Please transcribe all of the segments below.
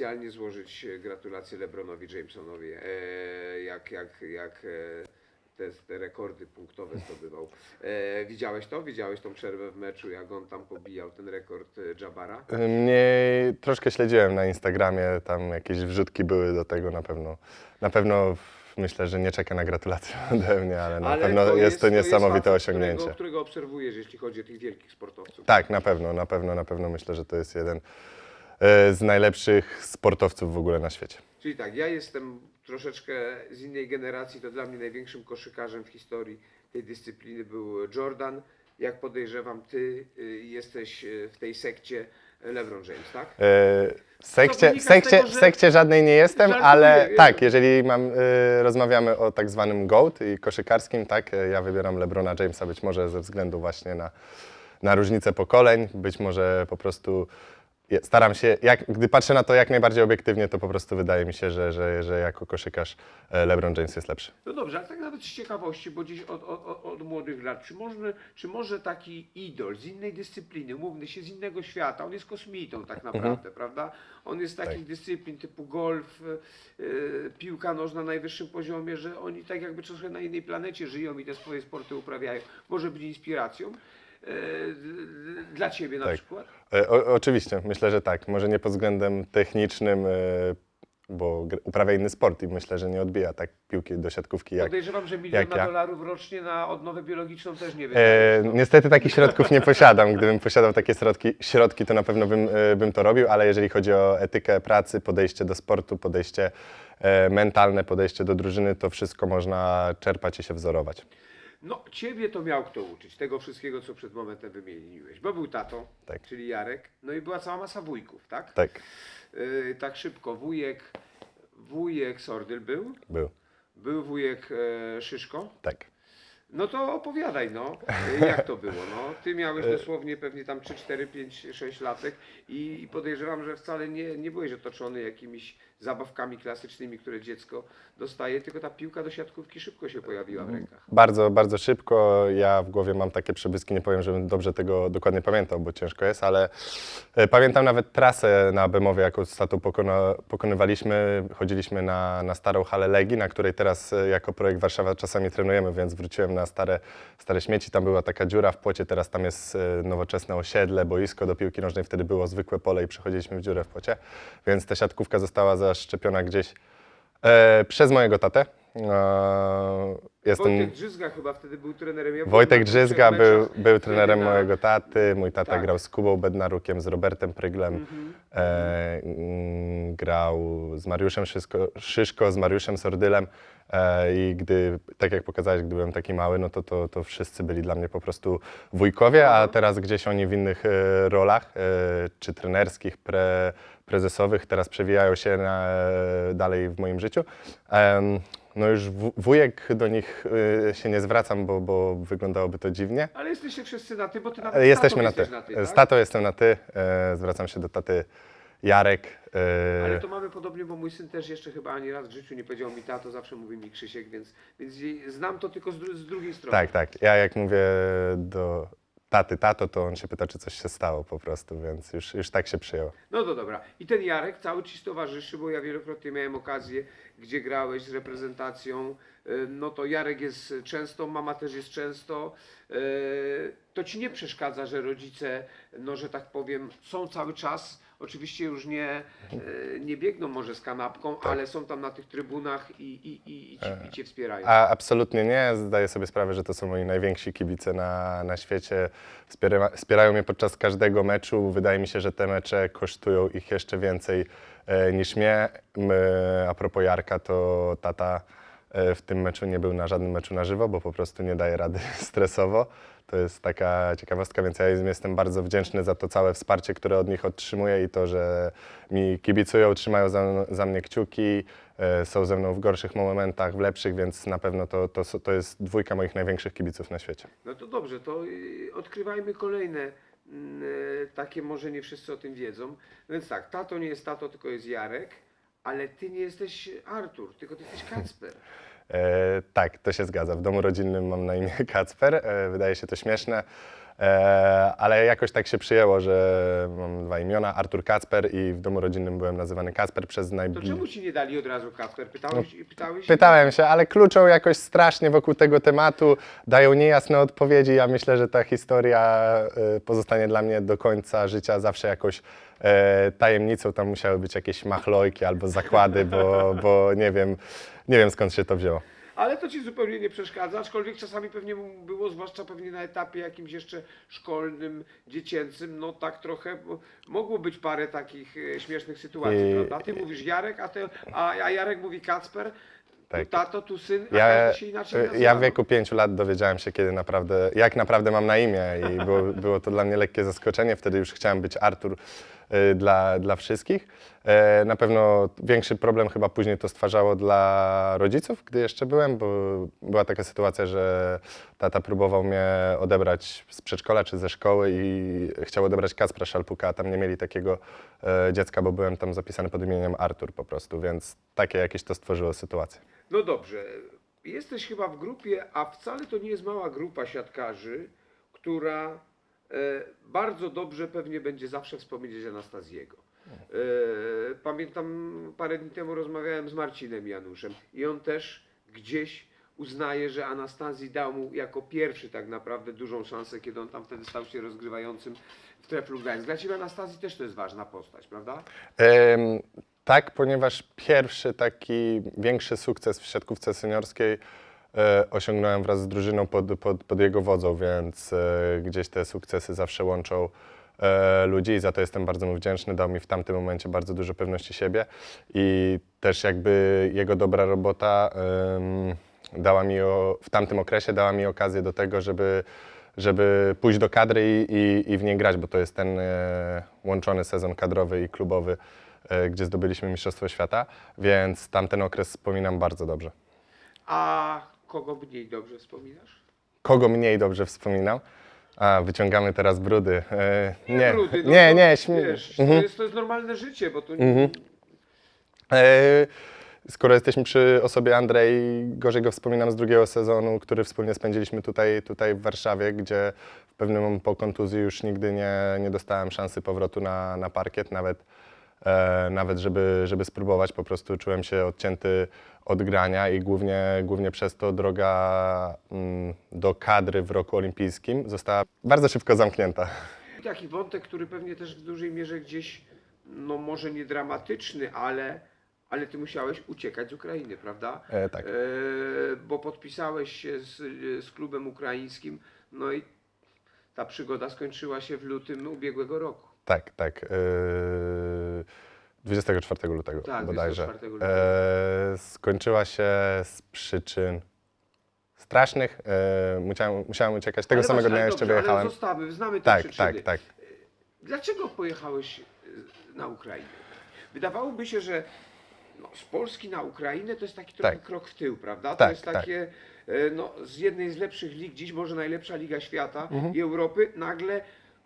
oficjalnie złożyć e, gratulacje LeBronowi Jamesonowi, e, jak, jak, jak e, te, te rekordy punktowe zdobywał. E, widziałeś to? Widziałeś tą przerwę w meczu, jak on tam pobijał ten rekord Jabara? Mniej troszkę śledziłem na Instagramie, tam jakieś wrzutki były do tego na pewno. Na pewno myślę, że nie czeka na gratulacje ode mnie, ale na Ale pewno jest, to niesamowite facet, osiągnięcie. Którego, którego obserwujesz, jeśli chodzi o tych wielkich sportowców. Tak, na pewno, na pewno, na pewno myślę, że to jest jeden z najlepszych sportowców w ogóle na świecie. Czyli tak, ja jestem troszeczkę z innej generacji, to dla mnie największym koszykarzem w historii tej dyscypliny był Jordan. Jak podejrzewam, ty y, jesteś y, w tej sekcie LeBron James, tak? E, W sekcie, sekcie, tego, sekcie żadnej nie jestem, Żartuję, ale wiem. tak, jeżeli mam, e, rozmawiamy o tak zwanym GOAT i koszykarskim, tak, e, ja wybieram LeBrona Jamesa być może ze względu właśnie na, na różnicę pokoleń, być może po prostu staram się, jak, gdy patrzę na to jak najbardziej obiektywnie, to po prostu wydaje mi się, że, że, że jako koszykarz e, LeBron James jest lepszy. No dobrze, ale tak nawet z ciekawości, bo gdzieś od, od, od, od młodych lat, czy może, czy może taki idol z innej dyscypliny, mówmy się, z innego świata, on jest kosmitą tak naprawdę, prawda? On jest z takich Tak. dyscyplin typu golf, y, y, piłka nożna na najwyższym poziomie, że oni tak jakby trochę na innej planecie żyją i te swoje sporty uprawiają. Może być inspiracją dla Ciebie na Tak. przykład? E, O, oczywiście, myślę, że tak. Może nie pod względem technicznym, e, bo gr- uprawia inny sport i myślę, że nie odbija tak piłki do siatkówki jak. Podejrzewam, że milion jak ja. dolarów rocznie na odnowę biologiczną też nie E, wydajesz. no. niestety takich środków nie posiadam. Gdybym posiadał takie środki, środki to na pewno bym, e, bym to robił, ale jeżeli chodzi o etykę pracy, podejście do sportu, podejście e, mentalne, podejście do drużyny, to wszystko można czerpać i się wzorować. No, ciebie to miał kto uczyć, tego wszystkiego, co przed momentem wymieniłeś, bo był tato, Tak. czyli Jarek, no i była cała masa wujków, tak? Tak, Yy, tak szybko, wujek, wujek Sordyl był, był. był wujek e, Szyszko, Tak. no to opowiadaj, no, yy, jak to było, no. Ty miałeś dosłownie pewnie tam 3, 4, 5, 6 latek i, i podejrzewam, że wcale nie, nie byłeś otoczony jakimiś zabawkami klasycznymi, które dziecko dostaje, tylko ta piłka do siatkówki szybko się pojawiła w rękach. Bardzo, bardzo szybko. Ja w głowie mam takie przebłyski, nie powiem, żebym dobrze tego dokładnie pamiętał, bo ciężko jest, ale e, pamiętam nawet trasę na Bemowie, jaką z tatą pokona, pokonywaliśmy. Chodziliśmy na, na starą halę Legii, na której teraz e, jako projekt Warszawa czasami trenujemy, więc wróciłem na stare, stare śmieci. Tam była taka dziura w płocie, teraz tam jest e, nowoczesne osiedle, boisko do piłki nożnej. Wtedy było zwykłe pole i przechodziliśmy w dziurę w płocie, więc ta siatkówka została zaszczepiona gdzieś e, przez mojego tatę. E, jestem... Wojtek Drzyzga chyba wtedy był trenerem. Ja byłem Wojtek na Drzyzga był, meczach był wtedy trenerem na- mojego taty, mój tata Tak. grał z Kubą Bednarukiem, z Robertem Pryglem, Mhm. e, mm, grał z Mariuszem Szyszko, Szyszko z Mariuszem Sordylem i gdy, tak jak pokazałeś, gdy byłem taki mały, no to, to, to wszyscy byli dla mnie po prostu wujkowie, a teraz gdzieś oni w innych e, rolach, e, czy trenerskich, pre, prezesowych, teraz przewijają się na, dalej w moim życiu. No już wujek do nich się nie zwracam, bo, bo wyglądałoby to dziwnie. Ale jesteście wszyscy na ty, bo ty nawet Jesteśmy na ty. na ty tak? Z tatą jestem na ty, e, zwracam się do taty Jarek. e, Ale to mamy podobnie, bo mój syn też jeszcze chyba ani raz w życiu nie powiedział mi tato, zawsze mówi mi Krzysiek, więc, więc znam to tylko z, dru- z drugiej strony. Tak, tak. Ja jak mówię do taty tato, to on się pyta, czy coś się stało po prostu, więc już, już tak się przyjęło. No to dobra. I ten Jarek cały ci towarzyszy, bo ja wielokrotnie miałem okazję, gdzie grałeś z reprezentacją. y, No to Jarek jest często, mama też jest często. Y, To ci nie przeszkadza, że rodzice, no że tak powiem, są cały czas. Oczywiście już nie, y, nie biegną może z kanapką, Tak. ale są tam na tych trybunach i, i, i, i, ci, i cię wspierają. A absolutnie nie. Zdaję sobie sprawę, że to są moi najwięksi kibice na, na świecie. Wspiera, wspierają mnie podczas każdego meczu. Wydaje mi się, że te mecze kosztują ich jeszcze więcej e, niż mnie. M, a propos Jarka, to tata e, w tym meczu nie był na żadnym meczu na żywo, bo po prostu nie daje rady stresowo. To jest taka ciekawostka, więc ja im jestem bardzo wdzięczny za to całe wsparcie, które od nich otrzymuję i to, że mi kibicują, trzymają za, za mnie kciuki, e, są ze mną w gorszych momentach, w lepszych, więc na pewno to, to, to jest dwójka moich największych kibiców na świecie. No to dobrze, to y, odkrywajmy kolejne mm, y, takie, może nie wszyscy o tym wiedzą. Więc tak, tato nie jest tato, tylko jest Jarek, ale ty nie jesteś Artur, tylko ty jesteś Kacper. E, tak, to się zgadza. W domu rodzinnym mam na imię Kacper. E, wydaje się to śmieszne. E, ale jakoś tak się przyjęło, że mam dwa imiona, Artur Kacper i w domu rodzinnym byłem nazywany Kacper przez To czemu ci nie dali od razu Kasper? Pytałeś, pytałeś? Pytałem się, ale kluczą jakoś strasznie wokół tego tematu, dają niejasne odpowiedzi. Ja myślę, że ta historia y, pozostanie dla mnie do końca życia zawsze jakoś e, tajemnicą. Tam musiały być jakieś machlojki albo zakłady, bo, bo nie wiem, nie wiem skąd się to wzięło. Ale to ci zupełnie nie przeszkadza, aczkolwiek czasami pewnie było, zwłaszcza pewnie na etapie jakimś jeszcze szkolnym, dziecięcym, no tak trochę mogło być parę takich e, śmiesznych sytuacji, I- prawda? Ty mówisz Jarek, a, ty, a, a Jarek mówi Kacper, Tak. tu tato, tu syn, a Ja, się inaczej nazywa. ja w wieku pięciu lat dowiedziałem się, kiedy naprawdę, jak naprawdę mam na imię i było, było to dla mnie lekkie zaskoczenie. Wtedy już chciałem być Artur dla, dla wszystkich. E, Na pewno większy problem chyba później to stwarzało dla rodziców, gdy jeszcze byłem, bo była taka sytuacja, że tata próbował mnie odebrać z przedszkola czy ze szkoły i chciał odebrać Kacpra Szalpuka, a tam nie mieli takiego e, dziecka, bo byłem tam zapisany pod imieniem Artur po prostu, więc takie jakieś to stworzyło sytuację. No dobrze, jesteś chyba w grupie, a wcale to nie jest mała grupa siatkarzy, która bardzo dobrze pewnie będzie zawsze wspominać Anastazjego. E, pamiętam parę dni temu rozmawiałem z Marcinem Januszem i on też gdzieś uznaje, że Anastazji dał mu jako pierwszy tak naprawdę dużą szansę, kiedy on tam wtedy stał się rozgrywającym w Treflu Gdańsk. Dla Ciebie Anastazji też to jest ważna postać, prawda? Tak, ponieważ pierwszy taki większy sukces w siatkówce seniorskiej e, osiągnąłem wraz z drużyną pod, pod, pod jego wodzą, więc e, gdzieś te sukcesy zawsze łączą e, ludzi i za to jestem bardzo mu wdzięczny. Dał mi w tamtym momencie bardzo dużo pewności siebie i też jakby jego dobra robota dała mi o, w tamtym okresie dała mi okazję do tego, żeby żeby pójść do kadry i, i, i w niej grać, bo to jest ten e, łączony sezon kadrowy i klubowy, e, gdzie zdobyliśmy Mistrzostwo Świata, więc tamten okres wspominam bardzo dobrze. A kogo mniej dobrze wspominasz? Kogo mniej dobrze wspominam? A, wyciągamy teraz brudy. E, nie, Brudy, no nie, to, nie, śmie- Wiesz, Mhm. to, jest, to jest normalne życie, bo to nie, Mhm. E, Skoro jesteśmy przy osobie Andrzej, gorzej go wspominam z drugiego sezonu, który wspólnie spędziliśmy tutaj, tutaj w Warszawie, gdzie w pewnym momencie po kontuzji już nigdy nie, nie dostałem szansy powrotu na, na parkiet, nawet, nawet żeby, żeby spróbować. Po prostu czułem się odcięty od grania i głównie, głównie przez to droga mm, do kadry w roku olimpijskim została bardzo szybko zamknięta. Taki wątek, który pewnie też w dużej mierze gdzieś, no może nie dramatyczny, ale, ale ty musiałeś uciekać z Ukrainy, prawda? E, tak. E, bo podpisałeś się z, z klubem ukraińskim, no i ta przygoda skończyła się w lutym ubiegłego roku. Tak, tak. Yy, 24 lutego Tak, bodajże. 24 lutego. Yy, skończyła się z przyczyn strasznych. Yy, musiałem, musiałem uciekać. Tego Ale samego właśnie, dnia ale jeszcze dobrze, wyjechałem. Ale zostawmy, znamy te Tak, przyczyny. tak, tak. Dlaczego pojechałeś e, na Ukrainę? Wydawałoby się, że no, z Polski na Ukrainę to jest taki trochę Tak. krok w tył, prawda? To Tak, jest tak. takie, e, no, z jednej z lepszych lig, dziś może najlepsza liga świata Mhm. i Europy, nagle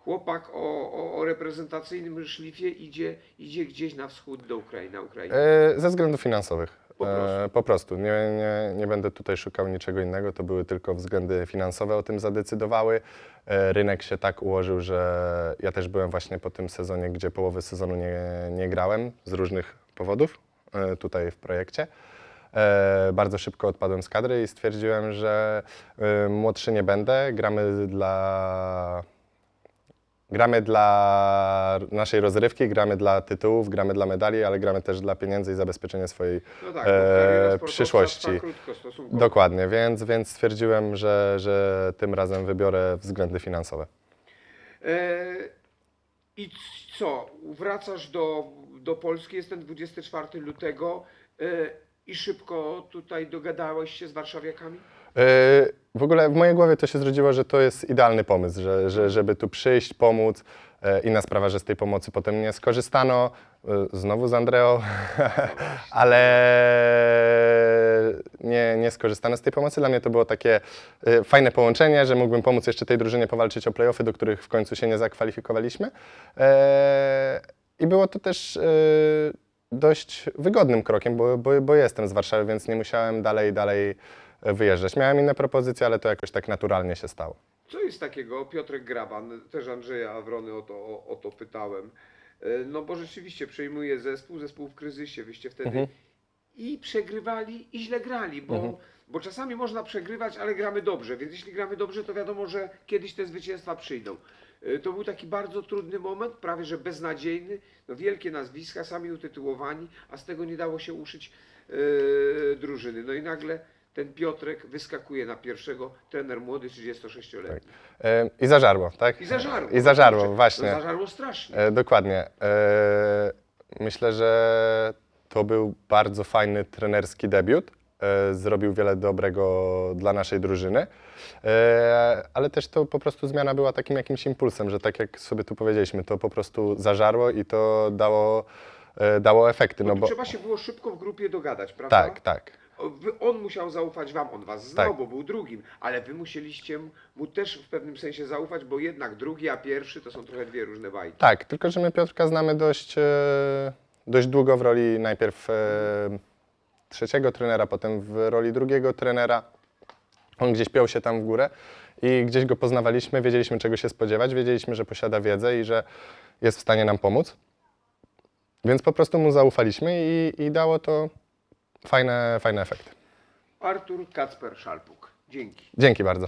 chłopak o, o, o reprezentacyjnym szlifie idzie, idzie gdzieś na wschód do Ukrainy, na Ukrainę. E, Ze względów finansowych. Po prostu. E, po prostu. Nie, nie, nie będę tutaj szukał niczego innego. To były tylko względy finansowe o tym zadecydowały. E, Rynek się tak ułożył, że ja też byłem właśnie po tym sezonie, gdzie połowy sezonu nie, nie grałem z różnych powodów e, tutaj w projekcie. E, Bardzo szybko odpadłem z kadry i stwierdziłem, że e, młodszy nie będę. Gramy dla Gramy dla naszej rozrywki, gramy dla tytułów, gramy dla medali, ale gramy też dla pieniędzy i zabezpieczenia swojej No tak, e, bo kariera sportowca przyszłości. trwa krótko stosunkowo. Dokładnie, więc, więc stwierdziłem, że, że tym razem wybiorę względy finansowe. E, I c- co? Wracasz do, do Polski, jest ten 24 lutego e, i szybko tutaj dogadałeś się z warszawiakami? E, W ogóle w mojej głowie to się zrodziło, że to jest idealny pomysł, że, że, żeby tu przyjść, pomóc. E, Inna sprawa, że z tej pomocy potem nie skorzystano, e, znowu z Andreo, ale nie, nie skorzystano z tej pomocy. Dla mnie to było takie fajne połączenie, że mógłbym pomóc jeszcze tej drużynie powalczyć o playoffy, do których w końcu się nie zakwalifikowaliśmy. I było to też dość wygodnym krokiem, bo, bo, bo jestem z Warszawy, więc nie musiałem dalej, dalej wyjeżdżać. Miałem inne propozycje, ale to jakoś tak naturalnie się stało. Co jest takiego, Piotrek Graban, też Andrzeja Awrony o to, o, o to pytałem. E, No bo rzeczywiście przejmuje zespół, zespół w kryzysie, wyście wtedy Mhm. i przegrywali i źle grali, bo, Mhm. bo czasami można przegrywać, ale gramy dobrze, więc jeśli gramy dobrze, to wiadomo, że kiedyś te zwycięstwa przyjdą. E, To był taki bardzo trudny moment, prawie że beznadziejny, no wielkie nazwiska, sami utytułowani, a z tego nie dało się uszyć e, drużyny. No i nagle ten Piotrek wyskakuje na pierwszego, trener młody, 36-letni. E, I zażarło, tak? I zażarło. I zażarło, Kurczę, właśnie. No zażarło strasznie. E, dokładnie. E, myślę, że to był bardzo fajny trenerski debiut. E, zrobił wiele dobrego dla naszej drużyny, e, ale też to po prostu zmiana była takim jakimś impulsem, że tak jak sobie tu powiedzieliśmy, to po prostu zażarło i to dało, e, dało efekty. No No bo, trzeba się było szybko w grupie dogadać, prawda? tak, tak. On musiał zaufać wam, on was znał, Tak. bo był drugim, ale wy musieliście mu też w pewnym sensie zaufać, bo jednak drugi, a pierwszy to są trochę dwie różne bajki. Tak, tylko że my Piotrka znamy dość, e, dość długo w roli najpierw e, trzeciego trenera, potem w roli drugiego trenera. On gdzieś piął się tam w górę i gdzieś go poznawaliśmy, wiedzieliśmy czego się spodziewać, wiedzieliśmy, że posiada wiedzę i że jest w stanie nam pomóc. Więc po prostu mu zaufaliśmy i, i dało to fajne, fajne efekty. Artur Kacper Szalpuk. Dzięki. Dzięki bardzo.